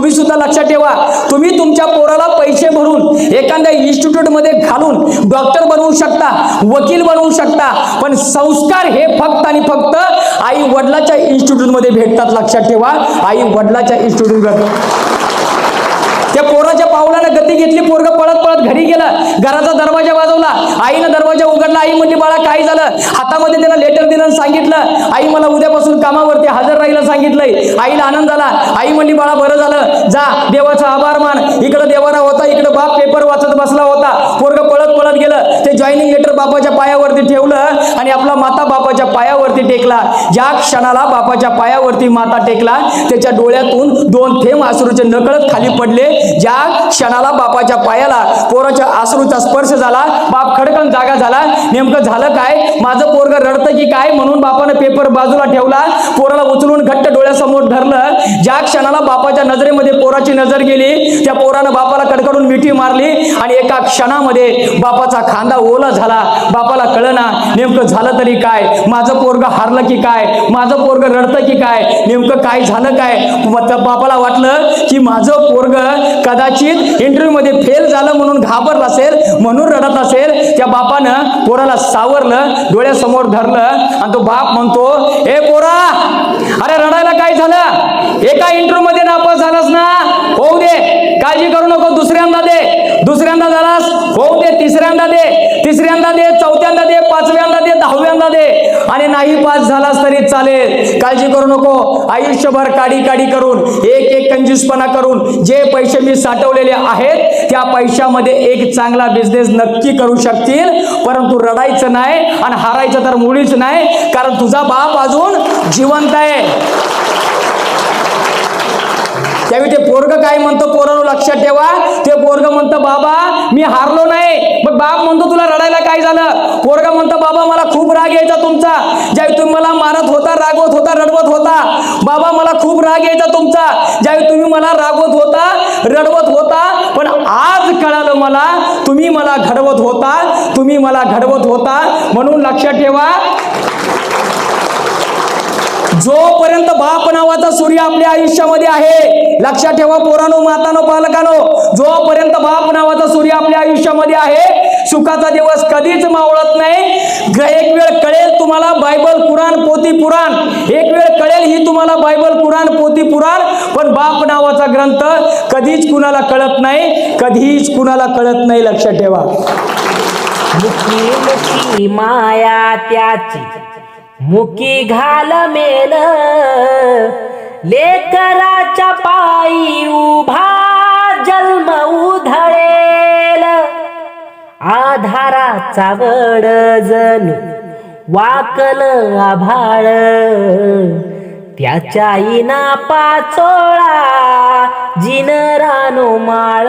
तुम्ही सुद्धा लक्षात ठेवा. तुम्ही तुमच्या पोराला पैसे भरून एखाद्या इन्स्टिट्यूटमध्ये घालून डॉक्टर बनवू शकता वकील बनवू शकता पण संस्कार हे फक्त आणि फक्त आई वडिलाच्या इन्स्टिट्यूटमध्ये भेटतात. लक्षात ठेवा आई वडिलाच्या इन्स्टिट्यूट त्या पोराच्या पावलानं गती घेतली पोरग पळत पळत घरी गेलं घराचा दरवाजा वाजवला आईनं दरवाजा उघडला आई म्हणली बाळा काय झालं? हातामध्ये त्याला लेटर दिलं सांगितलं आई मला उद्यापासून कामावरती हजर राहायला सांगितलंय. आईला आनंद झाला. आई म्हणली बाळा बरं झालं. जा देवाचा आभार मान. इकडं देवारा होता इकडं बाप पेपर वाचत बसला होता. पोरग पळत पळत गेलं. ते जॉईनिंग लेटर बापाच्या पायावरती ठेवलं आणि आपला माता बापाच्या पायावरती टेकला. ज्या क्षणाला बापाच्या पायावरती माता टेकला त्याच्या डोळ्यातून दोन थेंब आसरूचे नकळत खाली पडले. ज्या क्षणाला बापाच्या पायाला पोराच्या आसरूचा स्पर्श झाला बाप खडकन जागा झाला. नेमकं झालं काय? माझं पोरग रडतं की काय? म्हणून बापानं पेपर बाजूला ठेवला. पोराला उचलून घट्ट डोळ्यासमोर धरलं. ज्या क्षणाला बापाच्या नजरेमध्ये पोराची नजर गेली त्या पोरानं बापाला कडकडून मिठी मारली आणि एका क्षणामध्ये बापाचा खांदा ओला झाला. बापाला कळना नेमकं झालं तरी काय? माझं पोरग हारलं की काय? माझं पोरग रडतं की काय? नेमकं काय झालं काय? त्या बापाला वाटलं की माझं पोरग कदाचित इंटरव्ह्यू मध्ये फेल झालं म्हणून घाबरलं असेल म्हणून रडत असेल. त्या बापानं पोराला सावरलं डोळ्यासमोर धरलं आणि तो बाप म्हणतो ए पोरा अरे रडायला काय झालं? एका इंटरव्ह्यू मध्ये नापास झालास ना? होऊ दे काळजी करू नको दुसऱ्यांदा दे. दुसऱ्यांदा झालास? होऊ दे तिसऱ्यांदा दे. तिसऱ्यांदा दे चौथ्यांदा दे पाचव्यांदा दे दहाव्यांदा दे. आणि नाही पास झालास तरी चालेल. काळजी करू नको. आयुष्यभर काडी काडी करून एक एक कंजूसपणा करून जे पैसे मी साठवलेले आहेत त्या पैशामध्ये एक चांगला बिझनेस नक्की करू शकतील. परंतु रडायचं नाही आणि हारायचं तर मुळीच नाही. कारण तुझा बाप अजून जिवंत आहे. त्यावेळी ते पोरग काय म्हणतो? पोरानं लक्षात ठेवा. ते पोरग म्हणतं बाबा मी हारलो नाही. मग बाप म्हणतो तुला रडायला काय झालं? पोरग म्हणतं बाबा मला खूप राग यायचा तुमचा. ज्यावेळी तुम्ही मला मारत होता रागवत होता रडवत होता बाबा मला खूप राग यायचा तुमचा. ज्यावेळी तुम्ही मला रागवत होता रडवत होता पण आज कळालं मला तुम्ही मला घडवत होता तुम्ही मला घडवत होता. म्हणून लक्षात ठेवा जोपर्यंत बाप नावाचा सूर्य आपल्या आयुष्यामध्ये आहे लक्षात ठेवा पोरानो मातानो पालकानो जोपर्यंत बाप नावाचा सूर्य आपल्या आयुष्यामध्ये आहे सुखाचा दिवस कधीच मावळत नाही. ग- एक वेळ कळेल तुम्हाला बायबल कुराण पोती पुराण. एक वेळ कळेल ही तुम्हाला बायबल कुराण पोती पुराण. पण बाप नावाचा ग्रंथ कधीच कुणाला कळत नाही कधीच कुणाला कळत नाही लक्षात ठेवा. माया त्याची. मुकी घाल मेल. लेकराच्या पायी उभा जन्म उधळेल. आधाराचा वड जणू वाकल आभाळ. त्याच्या इना पाचोळा जिन रानो माळ.